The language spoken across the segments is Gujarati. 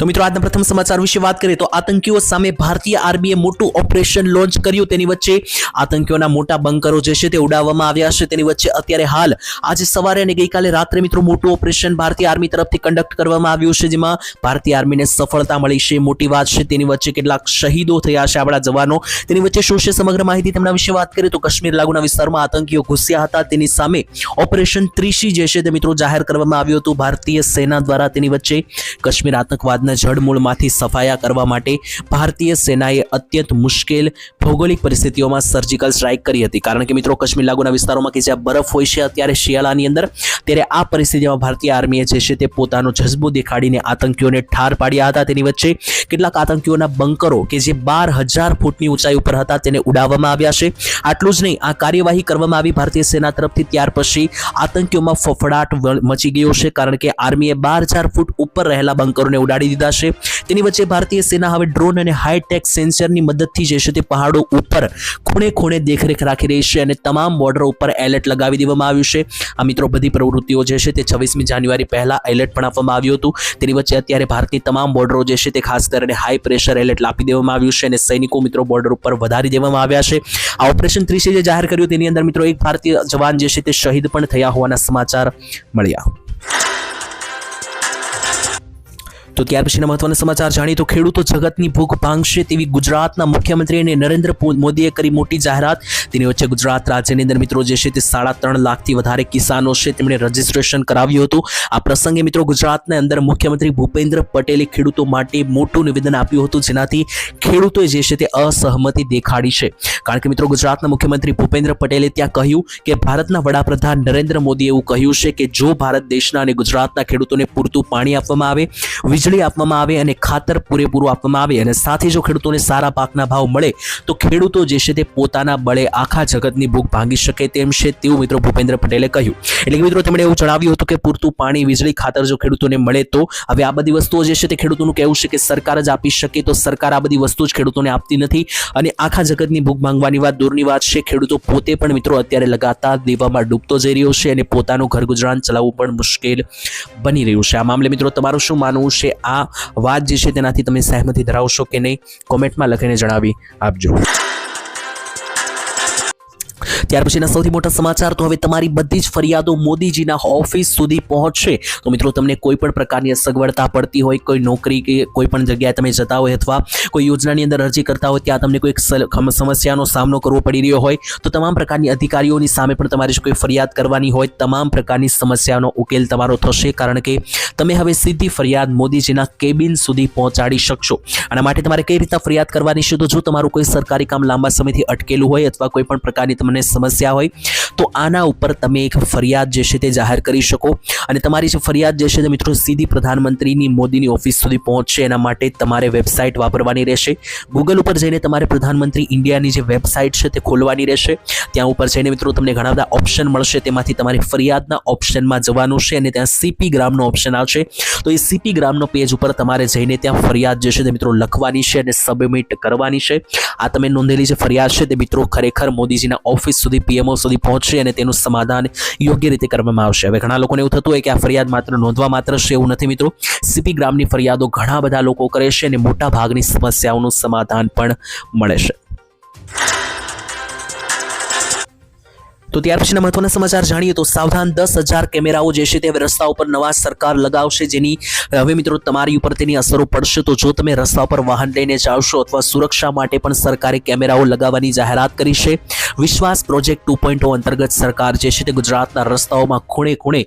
તો મિત્રો, આજના પ્રથમ સમાચાર વિશે વાત કરીએ તો આતંકીઓ સામે ભારતીય આર્મીએ મોટું ઓપરેશન લોન્ચ કર્યું. તેની વચ્ચે આતંકીઓના મોટા બંકરો જે છે તે ઉડાવવામાં આવ્યા છે. તેની વચ્ચે અત્યારે હાલ આજે સવારે અને ગઈકાલે રાત્રે મિત્રો, મોટું ઓપરેશન ભારતીય આર્મી તરફથી કન્ડક્ટ કરવામાં આવ્યું છે, જેમાં ભારતીય આર્મીને સફળતા મળી છે. મોટી વાત છે તેની વચ્ચે કેટલાક શહીદો થયા છે આપણા જવાનો. તેની વચ્ચે શું છે સમગ્ર માહિતી તેમના વિશે વાત કરીએ તો કાશ્મીર લાગુના વિસ્તારમાં આતંકીઓ ઘૂસ્યા હતા. તેની સામે ઓપરેશન ત્રીસી જે છે તે મિત્રો જાહેર કરવામાં આવ્યું હતું. ભારતીય સેના દ્વારા તેની વચ્ચે કાશ્મીર આતંકવાદના જડમૂળમાંથી સફાયા કરવા માટે ભારતીય સેનાએ અત્યંત મુશ્કેલ ભૌગોલિક પરિસ્થિતિઓમાં સર્જિકલ સ્ટ્રાઇક કરી હતી. કારણ કે મિત્રો, કાશ્મીર લાગુના વિસ્તારોમાં કે જ્યાં બરફ હોય છે, અત્યારે શિયાળાની અંદર, ત્યારે આ પરિસ્થિતિમાં ભારતીય આર્મીએ જે છે તે પોતાનો જજ્બો દેખાડીને આતંકીઓને ઠાર પાડ્યા હતા. તેની વચ્ચે કેટલાક આતંકીઓના બંકરો કે જે બાર હજાર ફૂટની ઊંચાઈ ઉપર હતા, તેને ઉડાવવામાં આવ્યા છે. આટલું જ નહીં, આ કાર્યવાહી કરવામાં આવી ભારતીય સેના તરફથી. ત્યાર પછી આતંકીઓમાં ફફડાટ મચી ગયો છે, કારણ કે આર્મીએ બાર હજાર ફૂટ ઉપર રહેલા બંકરોને ઉડાડી દીધા છે તેની વચ્ચે ભારતીય સેના હવે ડ્રોન અને હાઈટેક સેન્સરની મદદથી જે છે તે પહાડો ઉપર ખૂણે ખૂણે દેખરેખ રાખી રહી છે અને તમામ બોર્ડર ઉપર એલર્ટ લગાવી દેવામાં આવ્યું છે. આ મિત્રો બધી પ્રવૃત્તિઓ જે છે તે છવ્વીસમી જાન્યુઆરી પહેલાં એલર્ટ પણ આપવામાં આવ્યું હતું. તેની વચ્ચે અત્યારે ભારતની તમામ બોર્ડરો જે છે તે ખાસ કરીને હાઈ પ્રેશર એલર્ટ આપી દેવામાં આવ્યું છે અને સૈનિકો મિત્રો બોર્ડર ઉપર વધારી દેવામાં આવ્યા છે. આ ઓપરેશન ત્રીસે જે જાહેર કર્યું, તેની અંદર મિત્રો એક ભારતીય જવાન જે છે તે શહીદ પણ થયા હોવાના સમાચાર મળ્યા. તો ત્યાર પછીના મહત્વના સમાચાર જાણીએ તો ખેડૂતો જગતની ભૂખ ભાંગશે તેવી ગુજરાતના મુખ્યમંત્રી અને નરેન્દ્ર મોદીએ કરી મોટી જાહેરાત. તેની વચ્ચે ગુજરાત રાજ્યની અંદર મિત્રો જે છે તે સાડા ત્રણ લાખથી વધારે કિસાનો છે તેમણે રજીસ્ટ્રેશન કરાવ્યું હતું. આ પ્રસંગે મિત્રો ગુજરાતના અંદર મુખ્યમંત્રી ભૂપેન્દ્ર પટેલે ખેડૂતો માટે મોટું નિવેદન આપ્યું હતું. જેનાથી ખેડૂતોએ જે છે તે અસહમતિ દેખાડી છે. કારણ કે મિત્રો ગુજરાતના મુખ્યમંત્રી ભૂપેન્દ્ર પટેલે ત્યાં કહ્યું કે ભારતના વડાપ્રધાન નરેન્દ્ર મોદીએ એવું કહ્યું છે કે જો ભારત દેશના અને ગુજરાતના ખેડૂતોને પૂરતું પાણી આપવામાં આવે, વીજળી આપવામાં આવે અને ખાતર પૂરેપૂરું આપવામાં આવે અને સાથે જો ખેડૂતોને સારા પાકના ભાવ મળે, તો ખેડૂતો જે છે તે પોતાના બળે આખા જગતની ભૂખ ભાંગી શકે તેમ છે તેવું મિત્રો ભૂપેન્દ્ર પટેલે કહ્યું. એટલે કે મિત્રો તેમણે એવું જણાવ્યું હતું કે પૂરતું પાણી, વીજળી, ખાતર જો ખેડૂતોને મળે તો હવે આ બધી વસ્તુઓ જે છે તે ખેડૂતોનું કહેવું છે કે સરકાર જ આપી શકે તો સરકાર આ બધી વસ્તુ જ ખેડૂતોને આપતી નથી અને આખા જગતની ભૂખ માંગવાની વાત, દૂરની વાત છે. ખેડૂતો પોતે પણ મિત્રો અત્યારે લગાતાર દેવામાં ડૂબતો જઈ રહ્યો છે અને પોતાનું ઘર ગુજરાન ચલાવવું પણ મુશ્કેલ બની રહ્યું છે. આ મામલે મિત્રો તમારું શું માનવું છે? આ વાત જે છે તેનાથી તમે સહેમતી ધરાવશો કે નહીં કોમેન્ટમાં લખીને જણાવી આપજો. ત્યાર પછીના સૌથી મોટા સમાચાર તો હવે તમારી બધી જ ફરિયાદો મોદીજીના ઓફિસ સુધી પહોંચશે. તો મિત્રો, તમને કોઈ પણ પ્રકારની અસગવડતા પડતી હોય, કોઈ નોકરી કે કોઈ પણ જગ્યાએ તમે જતા હોય અથવા કોઈ યોજનાની અંદર અરજી કરતા હોય, ત્યાં તમને કોઈ સમસ્યાનો સામનો કરવો પડી રહ્યો હોય, તો તમામ પ્રકારની અધિકારીઓની સામે પણ તમારે કોઈ ફરિયાદ કરવાની હોય, તમામ પ્રકારની સમસ્યાનો ઉકેલ તમારો થશે. કારણ કે તમે હવે સીધી ફરિયાદ મોદીજીના કેબિન સુધી પહોંચાડી શકશો. આના માટે તમારે કઈ રીતે ફરિયાદ કરવાની છે? તો જો તમારું કોઈ સરકારી કામ લાંબા સમયથી અટકેલું હોય અથવા કોઈ પણ પ્રકારની તમને સમસ્યા હોય. તો આના ઉપર તમે એક ફરિયાદ જે છે તે જાહેર કરી શકો. અને તમારી જે ફરિયાદ જે છે તે મિત્રો સીધી પ્રધાનમંત્રીની મોદીની ઓફિસ સુધી પહોંચશે. એના માટે તમારે વેબસાઇટ વાપરવાની રહેશે. ગૂગલ ઉપર જઈને તમારે પ્રધાનમંત્રી ઇન્ડિયાની જે વેબસાઇટ છે તે ખોલવાની રહેશે. ત્યાં ઉપર જઈને મિત્રો તમને ઘણા બધા ઓપ્શન મળશે. તેમાંથી તમારી ફરિયાદના ઓપ્શનમાં જવાનું છે અને ત્યાં સીપી ગ્રામનો ઓપ્શન આવશે. તો એ સીપી ગ્રામનો પેજ ઉપર તમારે જઈને ત્યાં ફરિયાદ જે છે તે મિત્રો લખવાની છે અને સબમિટ કરવાની છે. આ તમે નોંધેલી જે ફરિયાદ છે તે મિત્રો ખરેખર મોદીજીના ઓફિસ સુધી પીએમઓ સુધી પહોંચશે. અને તેનું સમાધાન યોગ્ય રીતે કરવામાં આવશે. હવે ઘણા લોકોને એવું થતું હોય કે આ ફરિયાદ માત્ર નોંધવા માત્ર છે એવું નથી મિત્રો. સીપી ગ્રામની ફરિયાદો ઘણા બધા લોકો કરે છે અને મોટા ભાગની સમસ્યાઓનું સમાધાન પણ મળે છે. તો ત્યાર પછીના મહત્વના સમાચાર જાણીએ તો સાવધાન દસ હજાર કેમેરાઓ જે છે તે હવે રસ્તા ઉપર નવા સરકાર લગાવશે જેની હવે મિત્રો તમારી ઉપર તેની અસરો પડશે. તો જો તમે રસ્તા ઉપર વાહન લઈને જાવશો અથવા સુરક્ષા માટે પણ સરકારે કેમેરાઓ લગાવવાની જાહેરાત કરી છે, વિશ્વાસ પ્રોજેક્ટ ટુ પોઈન્ટ અંતર્ગત સરકાર જે છે તે ગુજરાતના રસ્તાઓમાં ખૂણે ખૂણે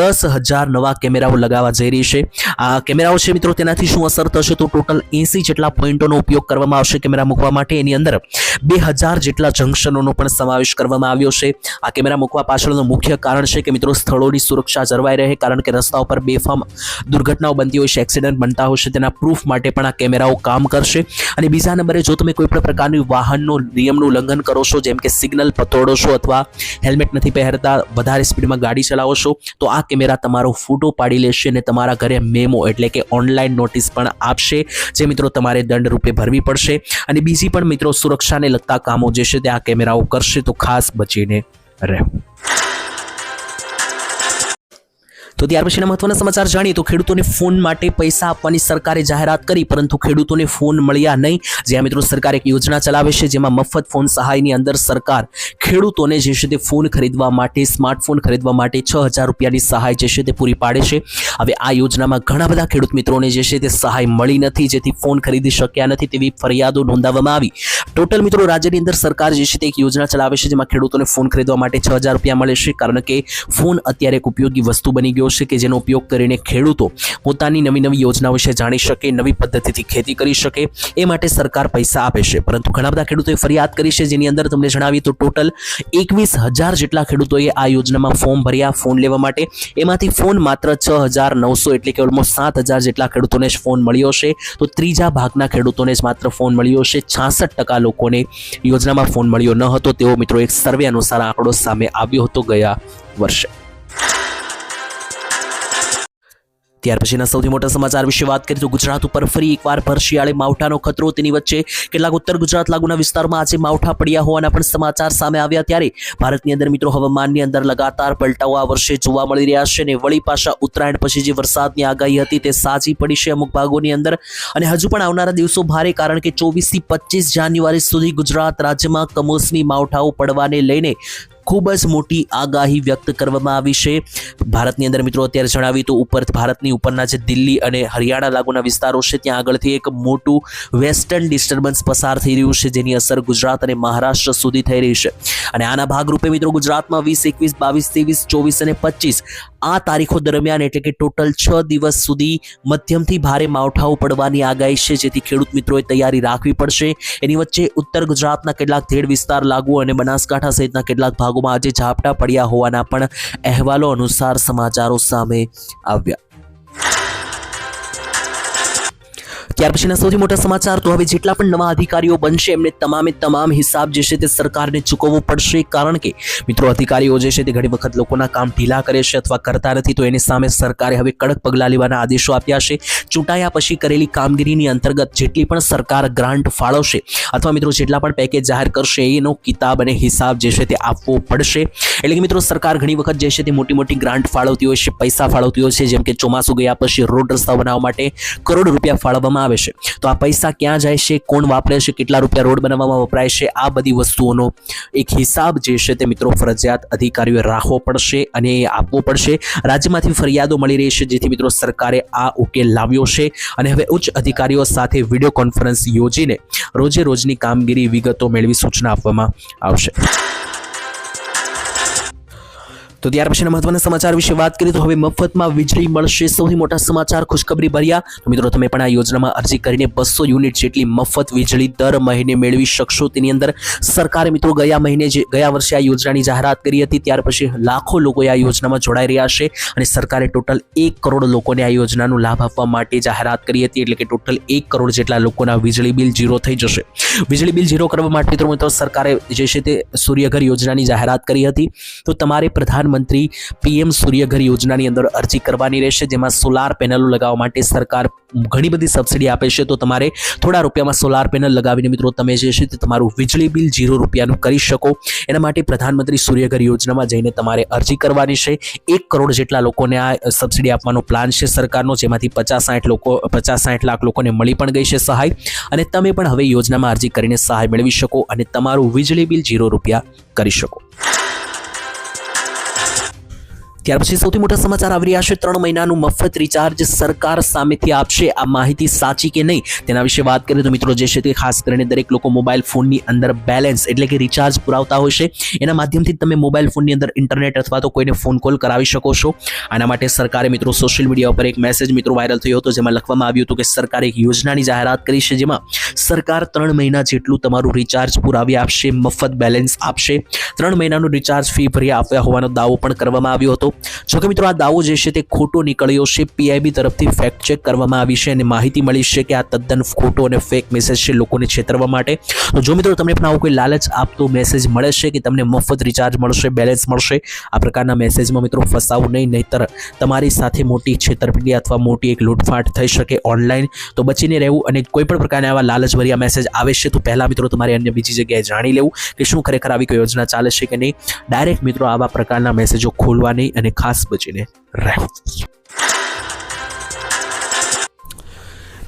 દસ હજાર નવા કેમેરાઓ લગાવવા જઈ રહી છે. આ કેમેરાઓ છે મિત્રો તેનાથી શું અસર થશે? તો ટોટલ એસી જેટલા પોઈન્ટોનો ઉપયોગ કરવામાં આવશે કેમેરા મૂકવા માટે. એની અંદર બે હજાર જેટલા જંકશનોનો પણ સમાવેશ કરવામાં આવ્યો છે. આ કેમેરા મૂકવા પાછળનું મુખ્ય કારણ છે કે મિત્રો સ્થળોની સુરક્ષા જળવાઈ રહે, કારણ કે રસ્તાઓ પર બેફામ દુર્ઘટનાઓ બનતી હોય છે, એક્સિડન્ટ બનતા હોય છે, તેના પ્રૂફ માટે પણ આ કેમેરાઓ કામ કરશે. અને બીજા નંબરે જો તમે કોઈપણ પ્રકારની વાહનનો નિયમનું ઉલ્લંઘન કરો છો, જેમ કે સિગ્નલ પતોડો છો અથવા હેલ્મેટ નથી પહેરતા, વધારે સ્પીડમાં ગાડી ચલાવો છો, તો આ કેમેરા તમારો ફોટો પાડી લેશે અને તમારા ઘરે મેમો એટલે કે ઓનલાઈન નોટિસ પણ આપશે, જે મિત્રો તમારે દંડ રૂપે ભરવી પડશે. અને બીજી પણ મિત્રો સુરક્ષાને લગતા કામો જે છે તે આ કેમેરાઓ કરશે, તો ખાસ બચીને રહેવું. તો ત્યાર પછીના મહત્વના સમાચાર જાણીએ તો ખેડૂતોને ફોન માટે પૈસા આપવાની સરકારે જાહેરાત કરી, પરંતુ ખેડૂતોને ફોન મળ્યા નહીં. જ્યાં મિત્રો સરકાર એક યોજના ચલાવે છે, જેમાં મફત ફોન સહાયની અંદર સરકાર ખેડૂતોને જે છે તે ફોન ખરીદવા માટે, સ્માર્ટફોન ખરીદવા માટે છ હજાર રૂપિયાની સહાય જે છે તે પૂરી પાડે છે. હવે આ યોજનામાં ઘણા બધા ખેડૂત મિત્રોને જે છે તે સહાય મળી નથી, જેથી ફોન ખરીદી શક્યા નથી તેવી ફરિયાદો નોંધાવવામાં આવી. ટોટલ મિત્રો રાજ્યની અંદર સરકાર જે છે તે એક યોજના ચલાવે છે, જેમાં ખેડૂતોને ફોન ખરીદવા માટે છ હજાર રૂપિયા મળે છે, કારણ કે ફોન અત્યારે એક ઉપયોગી વસ્તુ બની ગયો છે કે જેનો ઉપયોગ કરીને ખેડૂતો પોતાની નવી નવી યોજનાઓ વિશે જાણી શકે, નવી પદ્ધતિથી ખેતી કરી શકે, એ માટે સરકાર પૈસા આપે છે. પરંતુ ઘણા બધા ખેડૂતોએ ફરિયાદ કરી છે. જેની અંદર તમને જણાવીએ તો ટોટલ એકવીસ હજાર જેટલા ખેડૂતોએ આ યોજનામાં ફોર્મ ભર્યા, ફોન લેવા માટે. એમાંથી ફોન માત્ર છ હજાર નવસો એટલે કે ઓલમોસ્ટ સાત હજાર જેટલા ખેડૂતોને જ ફોન મળ્યો છે. તો ત્રીજા ભાગના ખેડૂતોને જ માત્ર ફોન મળ્યો છે. છાસઠ ટકા લોકોને યોજનામાં ફોન મળ્યો ન હતો. તેવો મિત્રો એક સર્વે અનુસાર આંકડો સામે આવ્યો હતો ગયા વર્ષે. ત્યાર પછીના સૌથી મોટા સમાચાર વિશે વાત કરીએ તો ગુજરાત ઉપર ફરી એકવાર ભર શિયાળે માવઠાનો ખતરો તેની વચ્ચે. કેટલાક ઉત્તર ગુજરાત લાગુના વિસ્તારમાં આજે માવઠા પડ્યા હોવાના પણ સમાચાર સામે આવ્યા ત્યારે ભારતની અંદર મિત્રો હવામાનની અંદર લગાતાર પલટાઓ આ વર્ષે જોવા મળી રહ્યા છે અને વળી પાછા ઉત્તરાયણ પછી જે વરસાદની આગાહી હતી તે સાચી પડી છે અમુક ભાગોની અંદર. અને હજુ પણ આવનારા દિવસો ભારે કારણ કે ચોવીસથી પચીસ જાન્યુઆરી સુધી ગુજરાત રાજ્યમાં કમોસમી માવઠાઓ પડવાને લઈને ખૂબ જ મોટી આગાહી વ્યક્ત કરવામાં આવી છે. ભારતની અંદર મિત્રો અત્યારે જણાવી તો ઉપર ભારતની ઉપરના જે દિલ્હી અને હરિયાણા લાગુના વિસ્તારો છે, ત્યાં આગળથી એક મોટું વેસ્ટર્ન ડિસ્ટર્બન્સ પસાર થઈ રહ્યું છે, જેની અસર ગુજરાત અને મહારાષ્ટ્ર સુધી થઈ રહી છે. અને આના ભાગરૂપે મિત્રો ગુજરાતમાં વીસ, એકવીસ, બાવીસ, ત્રેવીસ, ચોવીસ અને પચીસ આ તારીખો દરમિયાન એટલે કે ટોટલ છ દિવસ સુધી મધ્યમથી ભારે માવઠાઓ પડવાની આગાહી છે, જેથી ખેડૂત મિત્રોએ તૈયારી રાખવી પડશે. એની વચ્ચે ઉત્તર ગુજરાતના કેટલાક ધેડ વિસ્તાર લાગુ અને બનાસકાંઠા સહિતના કેટલાક ભાગોમાં આજે ઝાપટા પડ્યા હોવાના પણ અહેવાલો અનુસાર સમાચારો સામે આવ્યા. ત્યાર પછીના સૌથી મોટા સમાચાર તો હવે જેટલા પણ નવા અધિકારીઓ બનશે, એમને તમામે તમામ હિસાબ જે છે તે સરકારને ચૂકવવો પડશે. કારણ કે મિત્રો, અધિકારીઓ જે છે તે ઘણી વખત લોકોના કામ ઢીલા કરે છે અથવા કરતા નથી, તો એની સામે સરકારે હવે કડક પગલાં લેવાના આદેશો આપ્યા છે. ચૂંટાયા પછી કરેલી કામગીરીની અંતર્ગત જેટલી પણ સરકાર ગ્રાન્ટ ફાળવશે અથવા મિત્રો, જેટલા પણ પેકેજ જાહેર કરશે, એનો કિતાબ અને હિસાબ જે છે તે આપવો પડશે. એટલે કે મિત્રો, સરકાર ઘણી વખત જે છે તે મોટી મોટી ગ્રાન્ટ ફાળવતી હોય છે, પૈસા ફાળવતી હોય છે, જેમ કે ચોમાસું ગયા પછી રોડ રસ્તા બનાવવા માટે કરોડ રૂપિયા ફાળવવામાં આવે છે. તો આ પૈસા ક્યાં જાય છે? કોણ વાપરે છે? કેટલા રૂપિયા રોડ બનાવવામાં વપરાય છે? આ બધી વસ્તુઓનો એક હિસાબ જે છે તે મિત્રો ફરજિયાત અધિકારીઓએ રાખવો પડશે અને આપવો પડશે. રાજ્યમાંથી ફરિયાદો મળી રહી છે, જેથી મિત્રો સરકારે આ ઉકેલ લાવ્યો છે. અને હવે ઉચ્ચ અધિકારીઓ સાથે વીડિયો કોન્ફરન્સ યોજીને રોજે રોજની કામગીરી વિગતો મેળવી સૂચના આપવામાં આવશે. તો ત્યાર પછીના મહત્વના સમાચાર વિશે વાત કરીએ તો હવે મફતમાં વીજળી મળશે. સૌથી મોટા સમાચાર, ખુશખબરી ભર્યા. તો મિત્રો, તમે પણ આ યોજનામાં અરજી કરીને બસો યુનિટ જેટલી મફત વીજળી દર મહિને મેળવી શકશો. તેની અંદર સરકારે મિત્રો ગયા મહિને જે ગયા વર્ષે આ યોજનાની જાહેરાત કરી હતી. ત્યાર પછી લાખો લોકો આ યોજનામાં જોડાઈ રહ્યા છે અને સરકારે ટોટલ એક કરોડ લોકોને આ યોજનાનો લાભ આપવા માટે જાહેરાત કરી હતી. એટલે કે ટોટલ એક કરોડ જેટલા લોકોના વીજળી બિલ ઝીરો થઈ જશે. વીજળી બિલ ઝીરો કરવા માટે મિત્રો મિત્રો, સરકારે જે છે તે સૂર્યઘર યોજનાની જાહેરાત કરી હતી. તો તમારે પ્રધાનમંત્રી પીએમ સૂર્યઘર યોજનાની અંદર અરજી કરવાની રહેશે, જેમાં સોલાર પેનલો લગાવવા માટે સરકાર ઘણી બધી સબસિડી આપે છે. તો તમારે થોડા રૂપિયામાં સોલાર પેનલ લગાવીને મિત્રો તમે જે છે તે તમારું વીજળી બિલ ઝીરો રૂપિયાનું કરી શકો. એના માટે પ્રધાનમંત્રી સૂર્યઘર યોજનામાં જઈને તમારે અરજી કરવાની છે. એક કરોડ જેટલા લોકોને આ સબસિડી આપવાનો પ્લાન છે સરકારનો, જેમાંથી પચાસ સાઠ લોકો પચાસ સાઠ લાખ લોકોને મળી પણ ગઈ છે સહાય. અને તમે પણ હવે યોજનામાં અરજી કરીને સહાય મેળવી શકો અને તમારું વીજળી બિલ ઝીરો રૂપિયા કરી શકો. ત્યાર પછી સૌથી મોટા સમાચાર આવી રહ્યા છે. ત્રણ મહિનાનું મફત રિચાર્જ સરકાર સામેથી આપશે. આ માહિતી સાચી કે નહીં તેના વિશે વાત કરીએ તો મિત્રો જે છે તે ખાસ કરીને દરેક લોકો મોબાઈલ ફોનની અંદર બેલેન્સ એટલે કે રિચાર્જ પુરાવતા હોય છે. એના માધ્યમથી તમે મોબાઈલ ફોનની અંદર ઇન્ટરનેટ અથવા તો કોઈને ફોન કોલ કરાવી શકો છો. આના માટે સરકારે મિત્રો સોશિયલ મીડિયા ઉપર એક મેસેજ મિત્રો વાયરલ થયો હતો જેમાં લખવામાં આવ્યું હતું કે સરકારે એક યોજનાની જાહેરાત કરી છે જેમાં સરકાર ત્રણ મહિના જેટલું તમારું રિચાર્જ પુરાવી આપશે, મફત બેલેન્સ આપશે. ત્રણ મહિનાનું રિચાર્જ ફી ભરી આપ્યા હોવાનો દાવો પણ કરવામાં આવ્યો હતો. જોકે મિત્રો આ દાવો જે છે તે ખોટો નીકળ્યો છે. પીઆઈબી તરફથી ફેક્ટ ચેક કરવામાં આવી છે અને માહિતી મળી છે કે આ તદ્દન ખોટો અને ફેક મેસેજ છે લોકોને છેતરવા માટે. તો જો મિત્રો તમને પણ આવો કોઈ લાલચ આપતો મેસેજ મળે છે કે તમને મફત રિચાર્જ મળશે બેલેન્સ મળશે, આ પ્રકારના મેસેજમાં મિત્રો ફસાવું નહીં, નહીતર તમારી સાથે મોટી છેતરપિંડી અથવા મોટી એક લૂંટફાટ થઈ શકે ઓનલાઈન તો બચીને રહેવું અને કોઈ પણ પ્રકારના આવા લાલચભર્યા મેસેજ આવે છે તો પહેલાં મિત્રો તમારે અન્ય બીજી જગ્યાએ જાણી લેવું કે શું ખરેખર આવી કોઈ યોજના ચાલે છે કે નહીં. ડાયરેક્ટ મિત્રો આવા પ્રકારના મેસેજો ખોલવા અને ખાસ બચીને રહેવું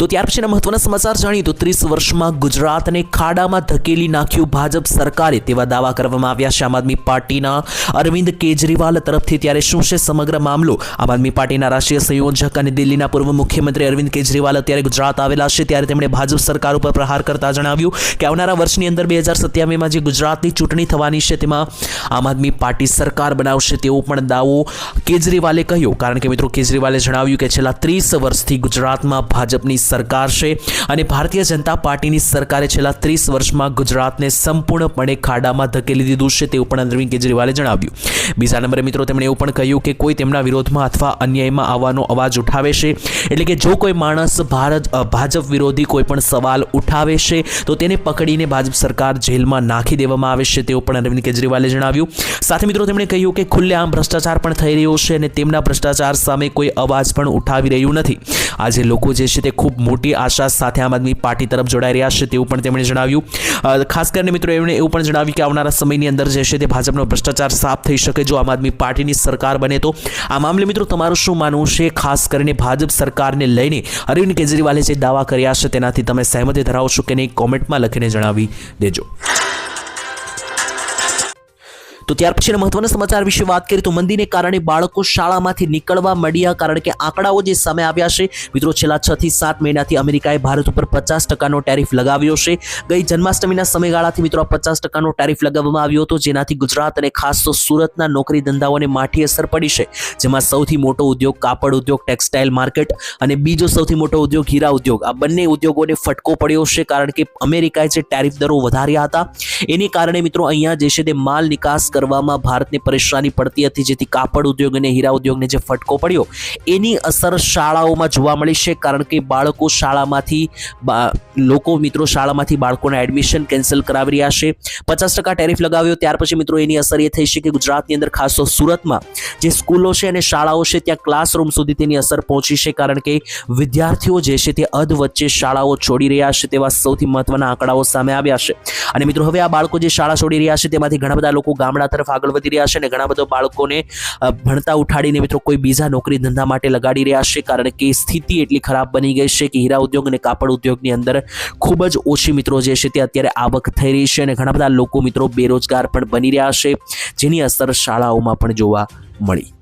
તો ત્યાર પછીના મહત્વના સમાચાર જાણીએ તો ત્રીસ વર્ષમાં ગુજરાતને ખાડામાં ધકેલી નાખ્યું ભાજપ સરકારે તેવા દાવા કરવામાં આવ્યા છે. આમ આદમી પાર્ટીના અરવિંદ કેજરીવાલ તરફથી ત્યારે શું છે સમગ્ર મામલો? આમ આદમી પાર્ટીના રાષ્ટ્રીય સંયોજક અને દિલ્હીના પૂર્વ મુખ્યમંત્રી અરવિંદ કેજરીવાલ અત્યારે ગુજરાત આવેલા છે. ત્યારે તેમણે ભાજપ સરકાર ઉપર પ્રહાર કરતા જણાવ્યું કે આવનારા વર્ષની અંદર બે હજાર સત્યાવીમાં જે ગુજરાતની ચૂંટણી થવાની છે તેમાં આમ આદમી પાર્ટી સરકાર બનાવશે તેવો પણ દાવો કેજરીવાલે કહ્યો. કારણ કે મિત્રો, કેજરીવાલે જણાવ્યું કે છેલ્લા ત્રીસ વર્ષથી ગુજરાતમાં ભાજપની સરકાર છે અને ભારતીય જનતા પાર્ટીની સરકારે છેલ્લા ત્રીસ વર્ષમાં ગુજરાતને સંપૂર્ણપણે ખાડામાં ધકેલી દીધું છે તેવું પણ અરવિંદ કેજરીવાલે જણાવ્યું. બીજા નંબરે મિત્રો તેમણે એવું પણ કહ્યું કે કોઈ તેમના વિરોધમાં અથવા અન્યાયમાં આવવાનો અવાજ ઉઠાવે છે, એટલે કે જો કોઈ માણસ ભારત ભાજપ વિરોધી કોઈ પણ સવાલ ઉઠાવે છે, તો તેને પકડીને ભાજપ સરકાર જેલમાં નાખી દેવામાં આવે છે તેવું પણ અરવિંદ કેજરીવાલે જણાવ્યું. સાથે મિત્રો તેમણે કહ્યું કે ખુલ્લેઆમ ભ્રષ્ટાચાર પણ થઈ રહ્યો છે અને તેમના ભ્રષ્ટાચાર સામે કોઈ અવાજ પણ ઉઠાવી રહ્યું નથી. આજે લોકો જે છે તે ખૂબ મોટી આશા સાથે આમ આદમી પાર્ટી તરફ જોડાઈ રહ્યા છે તેવું પણ તેમણે જણાવ્યું. ખાસ કરીને મિત્રો એમણે એવું પણ જણાવ્યું કે આવનારા સમયની અંદર જે છે તે ભાજપનો ભ્રષ્ટાચાર સાફ થઈ શકે જો આમ આદમી પાર્ટીની સરકાર બને તો. આ મામલે મિત્રો તમારું શું માનવું છે? ખાસ કરીને ભાજપ સરકારને લઈને અરવિંદ કેજરીવાલે જે દાવા કર્યા છે તેનાથી તમે સહેમતી ધરાવો છો કે નહીં? કોમેન્ટમાં લખીને જણાવી દેજો. તો ત્યાર પછીના મહત્વના સમાચાર વિશે વાત કરીએ તો મંદીને કારણે બાળકો શાળામાંથી નીકળવા મળ્યા કારણ કે આંકડાઓ જે સામે આવ્યા છે, મિત્રો છેલ્લા છ થી સાત મહિનાથી અમેરિકાએ ભારત ઉપર પચાસ ટકાનો ટેરિફ લગાવ્યો છે. ગઈ જન્માષ્ટમીના સમયગાળાથી મિત્રો પચાસ ટકાનો ટેરિફ લગાવવામાં આવ્યો હતો, જેનાથી ગુજરાત અને ખાસ તો સુરતના નોકરી ધંધાઓને માઠી અસર પડી છે. જેમાં સૌથી મોટો ઉદ્યોગ કાપડ ઉદ્યોગ, ટેક્સટાઇલ માર્કેટ અને બીજો સૌથી મોટો ઉદ્યોગ હીરા ઉદ્યોગ. આ બંને ઉદ્યોગોને ફટકો પડ્યો છે કારણ કે અમેરિકાએ જે ટેરિફ દરો વધાર્યા હતા, એને કારણે મિત્રો અહીંયા જે છે તે માલ નિકાસ કરવામાં ભારતને પરેશાની પડતી હતી, જેથી કાપડ ઉદ્યોગ અને હીરા ઉદ્યોગને જે ફટકો પડ્યો, એની અસર શાળાઓમાં જોવા મળી છે, કારણ કે બાળકો શાળામાંથી લોકો, મિત્રો શાળામાંથી બાળકોના એડમિશન કેન્સલ કરાવી રહ્યા છે. પચાસ ટકા ટેરિફ લગાવ્યો, ત્યાર પછી મિત્રો એની અસર એ થઈ છે કે ગુજરાતની અંદર, ખાસ તો સુરતમાં, જે સ્કૂલો છે અને શાળાઓ છે, ત્યાં ક્લાસરૂમ સુધી તેની અસર પહોંચી છે, કારણ કે વિદ્યાર્થીઓ જે છે તે અધ વચ્ચે શાળાઓ છોડી રહ્યા છે, તેવા સૌથી મહત્વના આંકડાઓ સામે આવ્યા છે. અને મિત્રો, હવે આ બાળકો જે શાળા છોડી રહ્યા છે, તેમાંથી ઘણા બધા લોકો ગામડા તરફ આગળ વધી રહ્યા છે અને ઘણા બધા બાળકોને ભણતા ઉઠાડીને મિત્રો કોઈ બીજા નોકરી ધંધા માટે લગાડી રહ્યા છે કારણ કે સ્થિતિ એટલી ખરાબ બની ગઈ છે કે હીરા ઉદ્યોગ અને કાપડ ઉદ્યોગની અંદર ખૂબ જ ઓછી મિત્રો જે છે તે અત્યારે આવક થઈ રહી છે અને ઘણા બધા લોકો મિત્રો બેરોજગાર પણ બની રહ્યા છે જેની અસર શાળાઓમાં પણ જોવા મળી.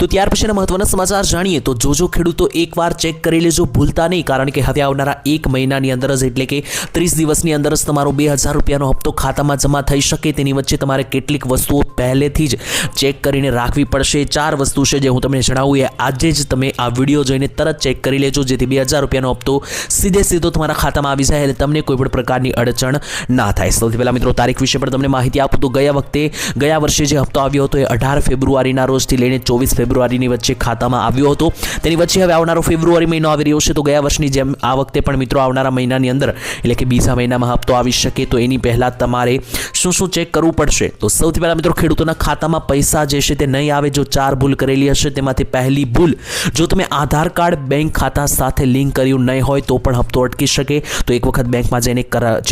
તો ત્યાર પછીના મહત્વના સમાચાર જાણીએ. તો જોજો ખેડૂતો એકવાર ચેક કરી લેજો, ભૂલતા નહીં, કારણ કે હવે આવનારા એક મહિનાની અંદર જ એટલે કે ત્રીસ દિવસની અંદર જ તમારો બે હજાર રૂપિયાનો હપ્તો ખાતામાં જમા થઈ શકે. તેની વચ્ચે તમારે કેટલીક વસ્તુઓ પહેલેથી જ ચેક કરીને રાખવી પડશે. ચાર વસ્તુ છે જે હું તમને જણાવું. એ આજે જ તમે આ વીડિયો જોઈને તરત ચેક કરી લેજો, જેથી બે હજાર રૂપિયાનો હપ્તો સીધે સીધો તમારા ખાતામાં આવી જાય. અને તમને કોઈ પણ પ્રકારની અડચણ ના થાય. સૌથી પહેલાં મિત્રો, તારીખ વિશે પણ તમને માહિતી આપું. તો ગયા વખતે, ગયા વર્ષે જે હપ્તો આવ્યો હતો, એ અઢાર ફેબ્રુઆરીના રોજથી લઈને ચોવીસ ફેબ્રુઆરીની વચ્ચે ખાતામાં આવ્યો હતો. તેની વચ્ચે હવે આવનારો ફેબ્રુઆરી મહિનો આવી રહ્યો છે તો ગયા વર્ષની જેમ આ વખતે પણ મિત્રો આવનારા મહિનાની અંદર, એટલે કે બીજા મહિનામાં હપ્તો આવી શકે તો એની પહેલાં તમારે શું શું ચેક કરવું પડશે? તો સૌથી પહેલાં મિત્રો ખેડૂતોના ખાતામાં પૈસા જે છે તે નહીં આવે, જો ચાર ભૂલ કરેલી હશે તેમાંથી પહેલી ભૂલ, જો તમે આધાર કાર્ડ બેંક ખાતા સાથે લિંક કર્યું નહીં હોય તો પણ હપ્તો અટકી શકે. તો એક વખત બેંકમાં જઈને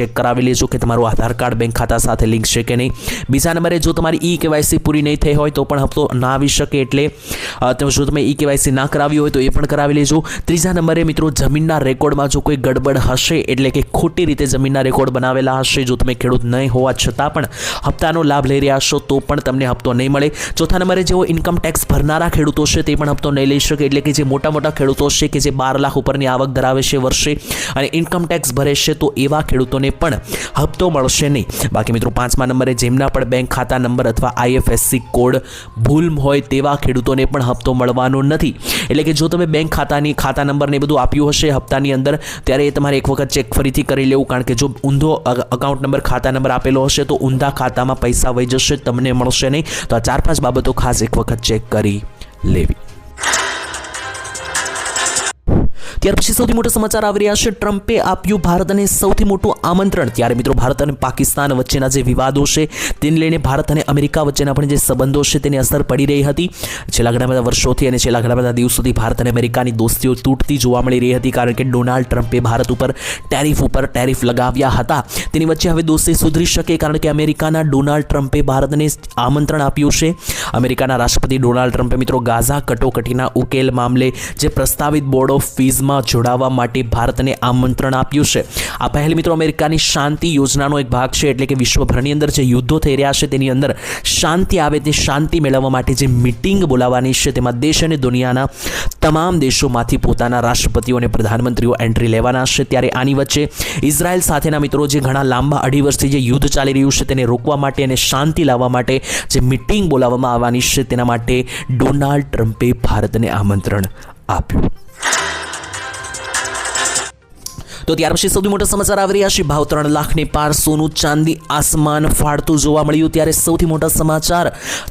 ચેક કરાવી લેજો કે તમારું આધાર કાર્ડ બેંક ખાતા સાથે લિંક છે કે નહીં. બીજા નંબરે જો તમારી ઈ કેવાયસી પૂરી નહીં થઈ હોય તો પણ હપ્તો ના આવી શકે એટલે તો જો તમે ઈ કેવાયસી ના કરાવી હોય તો એ પણ કરાવી લેજો. ત્રીજા નંબરે મિત્રો, જમીનના રેકોર્ડમાં જો કોઈ ગડબડ હશે, એટલે કે ખોટી રીતે જમીનના રેકોર્ડ બનાવેલા હશે, જો તમે ખેડૂત નહીં હોવા છતાં પણ હપ્તાનો લાભ લઈ રહ્યા છો તો પણ તમને હપ્તો નહીં મળે. ચોથા નંબરે જેઓ ઇન્કમ ટેક્સ ભરનારા ખેડૂતો છે, તે પણ હપ્તો નહીં લઈ શકે, એટલે કે જે મોટા મોટા ખેડૂતો છે કે જે બાર લાખ ઉપરની આવક ધરાવે છે વર્ષે અને ઇન્કમ ટેક્સ ભરે છે, તો એવા ખેડૂતોને પણ હપ્તો મળશે નહીં. બાકી મિત્રો, પાંચમા નંબરે જેમના પણ બેંક ખાતા નંબર અથવા આઈએફએસસી કોડ ભૂલ હોય તેવા ખેડૂતોને પણ હપ્તો મળવાનો નથી. એટલે કે જો તમે બેંક ખાતાની, ખાતા નંબરને બધું આપ્યું હશે હપ્તાની અંદર, ત્યારે એ તમારે એક વખત ચેક ફરીથી કરી લેવું. કારણ કે જો ઊંધો અકાઉન્ટ નંબર ખાતા નંબર આપેલો હશે, તો ઊંધા ખાતામાં પૈસા વહી જશે, તમને મળશે નહીં. તો આ ચાર પાંચ બાબતો ખાસ એક વખત ચેક કરી લેવી. ત્યાર પછી સૌથી મોટા સમાચાર આવી રહ્યા છે. ટ્રમ્પે આપ્યું ભારતને સૌથી મોટું આમંત્રણ. ત્યારે મિત્રો ભારત અને પાકિસ્તાન વચ્ચેના જે વિવાદો છે, તેને લઈને ભારત અને અમેરિકા વચ્ચેના પણ જે સંબંધો છે, તેની અસર પડી રહી હતી. છેલ્લા ઘણા બધા વર્ષોથી અને છેલ્લા ઘણા બધા દિવસોથી ભારત અને અમેરિકાની દોસ્તીઓ તૂટતી જોવા મળી રહી હતી, કારણ કે ડોનાલ્ડ ટ્રમ્પે ભારત ઉપર ટેરિફ ઉપર ટેરિફ લગાવ્યા હતા. તેની વચ્ચે હવે દોસ્તી સુધરી શકે, કારણ કે અમેરિકાના ડોનાલ્ડ ટ્રમ્પે ભારતને આમંત્રણ આપ્યું છે. અમેરિકાના રાષ્ટ્રપતિ ડોનાલ્ડ ટ્રમ્પે મિત્રો ગાઝા કટોકટીના ઉકેલ મામલે જે પ્રસ્તાવિત બોર્ડ ઓફ ફીઝમાં જોડાવા માટે ભારતને આમંત્રણ આપ્યું છે. આ પહેલ મિત્રો અમેરિકાની શાંતિ યોજનાનો એક ભાગ છે, એટલે કે વિશ્વભરની અંદર જે યુદ્ધો થઈ રહ્યા છે, તેની અંદર શાંતિ આવે તે શાંતિ મેળવવા માટે જે મિટિંગ બોલાવવાની છે, તેમાં દેશ અને દુનિયાના તમામ દેશોમાંથી પોતાના રાષ્ટ્રપતિઓ અને પ્રધાનમંત્રીઓ એન્ટ્રી લેવાના છે. ત્યારે આની વચ્ચે ઇઝરાયલ સાથેના મિત્રો જે ઘણા લાંબા અઢી વર્ષથી જે યુદ્ધ ચાલી રહ્યું છે, તેને રોકવા માટે અને શાંતિ લાવવા માટે જે મિટિંગ બોલાવવામાં આવવાની છે, તેના માટે ડોનાલ્ડ ટ્રમ્પે ભારતને આમંત્રણ આપ્યું. તો ત્યાર પછી સૌથી મોટા સમાચાર આવી રહ્યા છે. ભાવ ત્રણ લાખને પાર સોનું ચાંદી આસમાન ફાળતું જોવા મળ્યું. ત્યારે સૌથી મોટા સમાચાર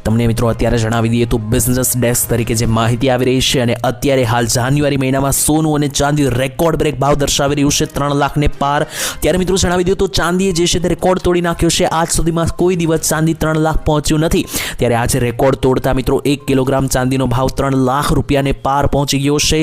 તમને મિત્રો અત્યારે જણાવી દઈએ તો બિઝનેસ ડેસ્ક તરીકે જે માહિતી આવી રહી છે અને અત્યારે હાલ જાન્યુઆરી મહિનામાં સોનું અને ચાંદી રેકોર્ડ બ્રેક ભાવ દર્શાવી રહ્યું છે. ત્રણ લાખને પાર. ત્યારે મિત્રો જણાવી દઈએ તો ચાંદીએ જે છે તે રેકોર્ડ તોડી નાખ્યો છે. આજ સુધીમાં કોઈ દિવસ ચાંદી ત્રણ લાખ પહોંચ્યું નથી. ત્યારે આજે રેકોર્ડ તોડતા મિત્રો એક કિલોગ્રામ ચાંદીનો ભાવ ત્રણ લાખ રૂપિયાને પાર પહોંચી ગયો છે.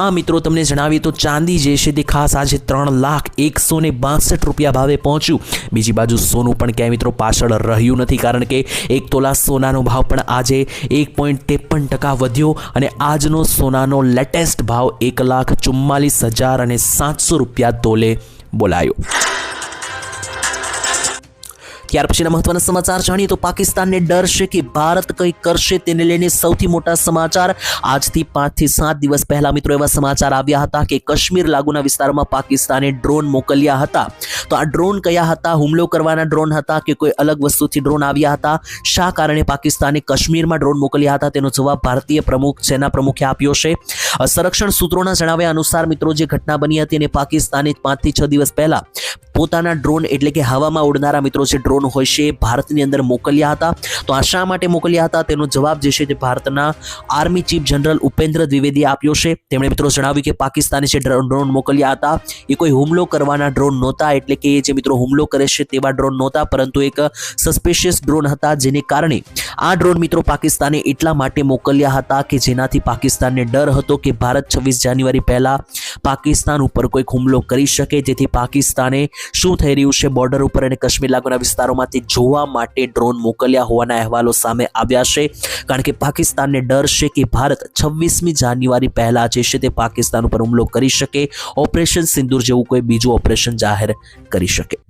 આ મિત્રો તમને જણાવીએ તો ચાંદી જે છે તે ખાસ આજે ત્રણ લાખ એકસો ને બાસઠ રૂપિયા ભાવે પહોંચ્યું. બીજી બાજુ સોનું પણ ક્યાંય મિત્રો પાછળ રહ્યું નથી કારણ કે એક તોલા સોનાનો ભાવ પણ આજે એક પોઈન્ટ ત્રેપન ટકા વધ્યો અને આજનો સોનાનો લેટેસ્ટ ભાવ એક લાખ ચુમ્માલીસ હજાર અને સાતસો રૂપિયા તોલે બોલાયો. ત્યાર પછીના મહત્વના સમાચાર જાણીએ તો પાકિસ્તાનને ડર છે કે ભારત કંઈ કરશે તેને લઈને સૌથી મોટા સમાચાર આજથી પાંચથી સાત દિવસ પહેલા મિત્રો એવા સમાચાર આવ્યા હતા કે કાશ્મીર લાગુના વિસ્તારમાં પાકિસ્તાને ડ્રોન મોકલ્યા હતા. તો આ ડ્રોન કયા હતા? હુમલો કરવાના ડ્રોન હતા કે કોઈ અલગ વસ્તુથી ડ્રોન આવ્યા હતા? શા કારણે પાકિસ્તાને કાશ્મીરમાં ડ્રોન મોકલ્યા હતા? તેનો જવાબ ભારતીય પ્રમુખ, સેના પ્રમુખે આપ્યો છે. સંરક્ષણ સૂત્રોના જણાવ્યા અનુસાર મિત્રો જે ઘટના બની હતી અને પાકિસ્તાને પાંચથી છ દિવસ પહેલા પોતાના ડ્રોન એટલે કે હવામાં ઉડનારા મિત્રો જે ડ્રોન હોય છે, ભારતની અંદર મોકલ્યા હતા. તો આ શા માટે મોકલ્યા હતા? તેનો જવાબ જે છે તે ભારતના આર્મી ચીફ જનરલ ઉપેન્દ્ર દ્વિવેદીએ આપ્યો છે. તેમણે મિત્રો જણાવ્યું કે પાકિસ્તાને જે ડ્રોન મોકલ્યા હતા, એ કોઈ હુમલો કરવાના ડ્રોન નહોતા. એટલે કે જે મિત્રો હુમલો કરે છે તેવા ડ્રોન નહોતા, પરંતુ એક સસ્પિશિયસ ડ્રોન હતા જેને કારણે આ ડ્રોન મિત્રો પાકિસ્તાને એટલા માટે મોકલ્યા હતા કે જેનાથી પાકિસ્તાનને ડર હતો કે ભારત છવ્વીસ જાન્યુઆરી પહેલાં પાકિસ્તાન ઉપર કોઈ હુમલો કરી શકે. જેથી પાકિસ્તાને શું થઈ રહ્યું છે બોર્ડર ઉપર અને કાશ્મીર લાગુના વિસ્તારોમાંથી જોવા માટે ડ્રોન મોકલ્યા હોવાના અહેવાલો સામે આવ્યા છે. કારણ કે પાકિસ્તાનને ડર છે કે ભારત છવ્વીસમી જાન્યુઆરી પહેલાં જે છે તે પાકિસ્તાન ઉપર હુમલો કરી શકે. ઓપરેશન સિંદૂર જેવું કોઈ બીજું ઓપરેશન જાહેર કરી શકે.